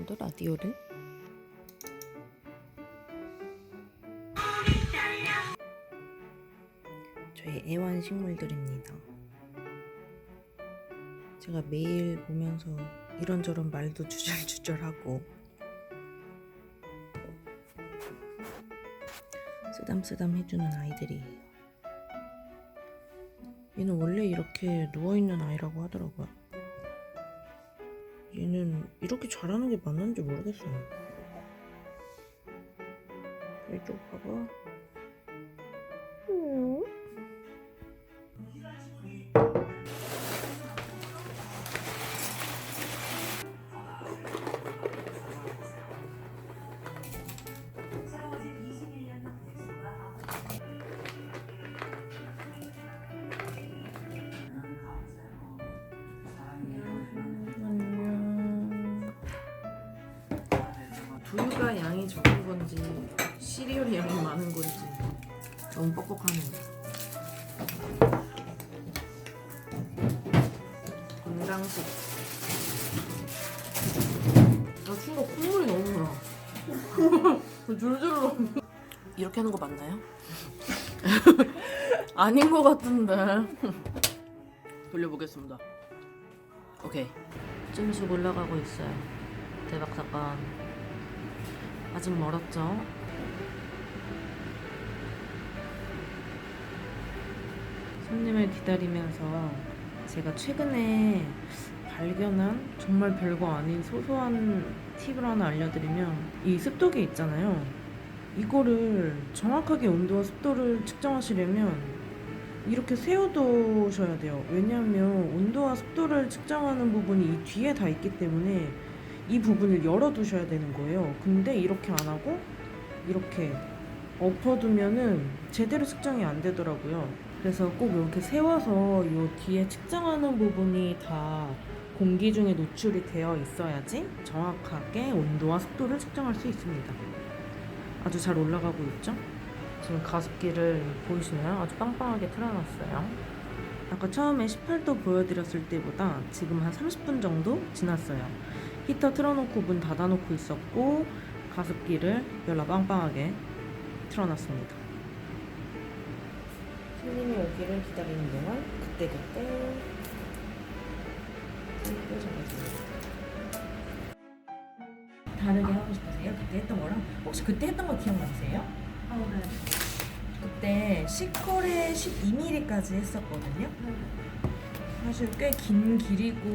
오늘도 라디오를 저의 애완식물들입니다. 제가 매일 보면서 이런저런 말도 주절주절하고 쓰담쓰담 해주는 아이들이에요. 얘는 원래 이렇게 누워있는 아이라고 하더라고요. 얘는 이렇게 자라는 게 맞는지 모르겠어요. 이쪽 봐봐. 두유가 양이 적은 건지 시리얼 양이 많은 건지 너무 뻑뻑하네요. 건강식. 나 순간 콧물이 너무 나. 줄줄 흘러. 이렇게 하는 거 맞나요? 아닌 것 같은데. 돌려보겠습니다. 오케이. 찜식 올라가고 있어요. 대박 사건. 아직 멀었죠? 손님을 기다리면서 제가 최근에 발견한 정말 별거 아닌 소소한 팁을 하나 알려드리면 이 습도계 있잖아요. 이거를 정확하게 온도와 습도를 측정하시려면 이렇게 세워두셔야 돼요. 왜냐하면 온도와 습도를 측정하는 부분이 이 뒤에 다 있기 때문에 이 부분을 열어두셔야 되는 거예요. 근데 이렇게 안 하고 이렇게 엎어두면은 제대로 측정이 안 되더라고요. 그래서 꼭 이렇게 세워서 이 뒤에 측정하는 부분이 다 공기 중에 노출이 되어 있어야지 정확하게 온도와 습도를 측정할 수 있습니다. 아주 잘 올라가고 있죠? 지금 가습기를 보이시나요? 아주 빵빵하게 틀어놨어요. 아까 처음에 18도 보여드렸을 때보다 지금 한 30분 정도 지났어요. 히터 틀어놓고 문 닫아놓고 있었고 가습기를 열라 빵빵하게 틀어놨습니다. 손님이 오기를 기다리는 동안 그때그때. 다르게 하고 싶으세요? 그때 했던 거랑 혹시 그때 했던 거 기억나세요? 어, 네. 그때 C컬에 12mm까지 했었거든요. 사실 꽤 긴 길이고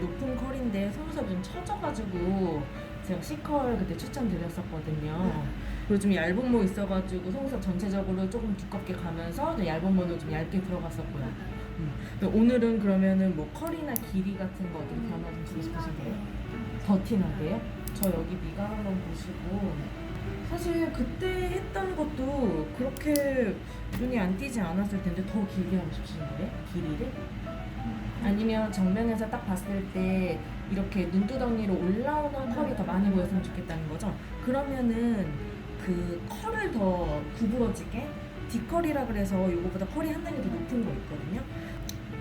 높은 컬인데 속눈썹이 좀 처져가지고 제가 C컬 그때 추천드렸었거든요. 그리고 좀 얇은 모 있어가지고 속눈썹 전체적으로 조금 두껍게 가면서 좀 얇은 모는 좀 얇게 들어갔었고요. 음. 근데 오늘은 그러면은 뭐 컬이나 길이 같은 거 어떻게 변화 좀 주고 싶으신데요? 더 티나게요? 저 여기 미간 한번 보시고 사실 그때 했던 것도 그렇게 눈이 안 띄지 않았을 텐데 더 길게 하고 싶으신데 길이를? 아니면 정면에서 딱 봤을 때 이렇게 눈두덩이로 올라오는 컬이 더 많이 보였으면 좋겠다는 거죠? 그러면은 그 컬을 더 구부러지게 D컬이라 그래서 이거보다 컬이 한 단계 더 높은 거 있거든요.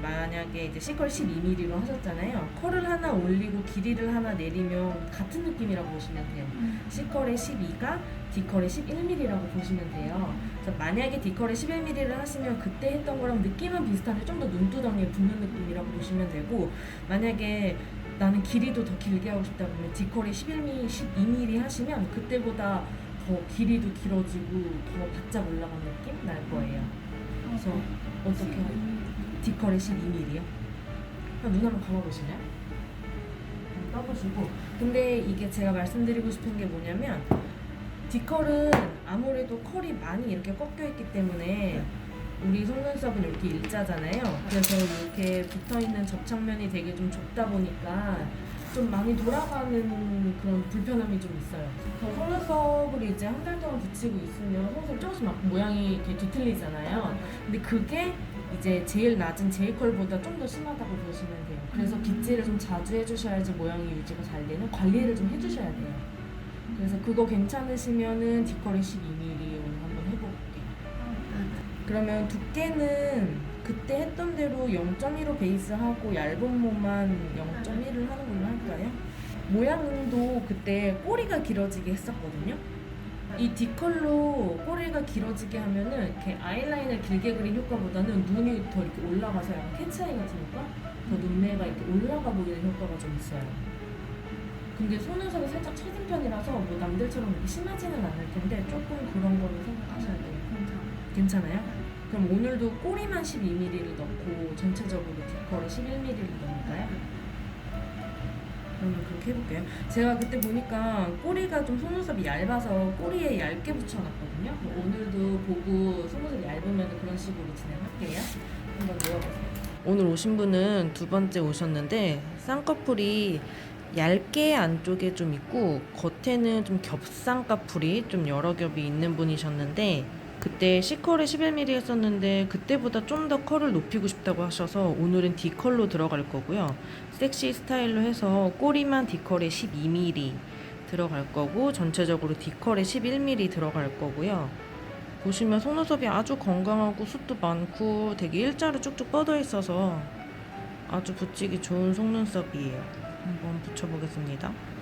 만약에 이제 C컬 12mm로 하셨잖아요. 컬을 하나 올리고 길이를 하나 내리면 같은 느낌이라고 보시면 돼요. C컬의 12가 D컬의 11mm라고 보시면 돼요. 그래서 만약에 D컬의 11mm를 하시면 그때 했던 거랑 느낌은 비슷한데 좀 더 눈두덩이에 붙는 느낌이라고 보시면 되고 만약에 나는 길이도 더 길게 하고 싶다 그러면 D컬이 11mm, 12mm 하시면 그때보다 더 길이도 길어지고 더 바짝 올라간 느낌 날 거예요. 그래서 어떻게 하요 D컬의 12mm요? 눈 한번 감아보실래요? 한번 떠보시고 근데 이게 제가 말씀드리고 싶은 게 뭐냐면 D컬은 아무래도 컬이 많이 이렇게 꺾여 있기 때문에 우리 속눈썹은 이렇게 일자잖아요. 그래서 이렇게 붙어 있는 접착면이 되게 좀 좁다 보니까 좀 많이 돌아가는 그런 불편함이 좀 있어요. 저 속눈썹을 이제 한 달 동안 붙이고 있으면 속눈썹 조금씩 막 모양이 이렇게 뒤틀리잖아요. 근데 그게 이제 제일 낮은 제이컬보다 좀 더 심하다고 보시면 돼요. 그래서 빗질을 좀 자주 해주셔야지 모양이 유지가 잘 되는 관리를 좀 해주셔야 돼요. 그래서 그거 괜찮으시면은 뒷거리 12mm 오늘 한번 해볼게요. 그러면 두께는 그때 했던 대로 0.15 베이스 하고 얇은 모만 0.1을 하는 걸로 할까요? 모양도 그때 꼬리가 길어지게 했었거든요. 이 디컬로 꼬리가 길어지게 하면은 이렇게 아이라인을 길게 그린 효과보다는 눈이 더 이렇게 올라가서 약간 캣츠아이 같은 효과? 더 눈매가 이렇게 올라가 보이는 효과가 좀 있어요. 근데 속눈썹이 살짝 처진 편이라서 뭐 남들처럼 이렇게 심하지는 않을 텐데 조금 그런 거는 생각하셔야 돼요. 괜찮아요? 그럼 오늘도 꼬리만 12mm를 넣고 전체적으로 디컬에 11mm를 넣을까요? 그러면 그렇게 해볼게요. 제가 그때 보니까 꼬리가 좀 속눈썹이 얇아서 꼬리에 얇게 붙여놨거든요. 뭐 오늘도 보고 속눈썹이 얇으면 그런 식으로 진행할게요. 한번 누워보세요. 오늘 오신 분은 두 번째 오셨는데 쌍꺼풀이 얇게 안쪽에 좀 있고 겉에는 좀 겹쌍꺼풀이 좀 여러 겹이 있는 분이셨는데 그때 C컬에 11mm 했었는데 그때보다 좀 더 컬을 높이고 싶다고 하셔서 오늘은 D컬로 들어갈 거고요. 섹시 스타일로 해서 꼬리만 D컬에 12mm 들어갈 거고 전체적으로 D컬에 11mm 들어갈 거고요. 보시면 속눈썹이 아주 건강하고 숱도 많고 되게 일자로 쭉쭉 뻗어 있어서 아주 붙이기 좋은 속눈썹이에요. 한번 붙여보겠습니다.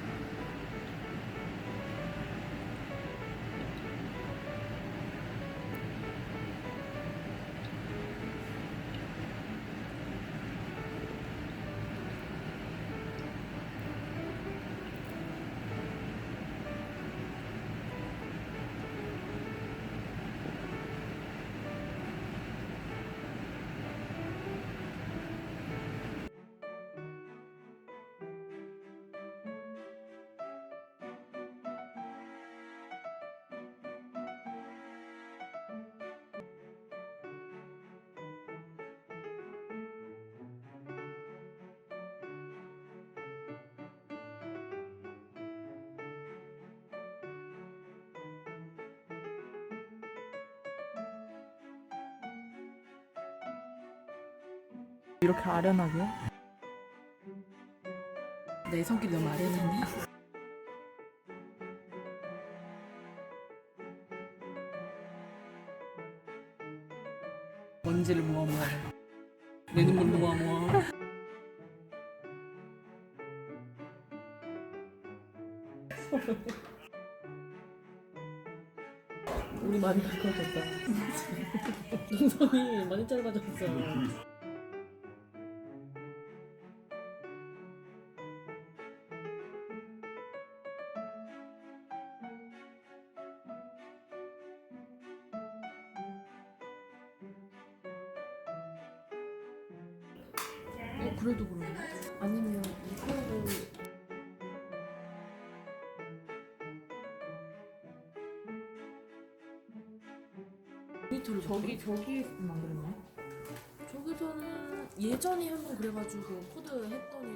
이렇게 아련하게요? 내 성격이 너무 아련했니? 먼지를 모아 모아 내 눈물 모아 모아 우리 많이 가까워졌다 눈썹이 많이 짧아졌어 그래도 그러네 아니면 이거를 모니터를 저기 저기 만 그랬나? 저기서는 예전에 한 번 그래가지고 코드 했더니도 다시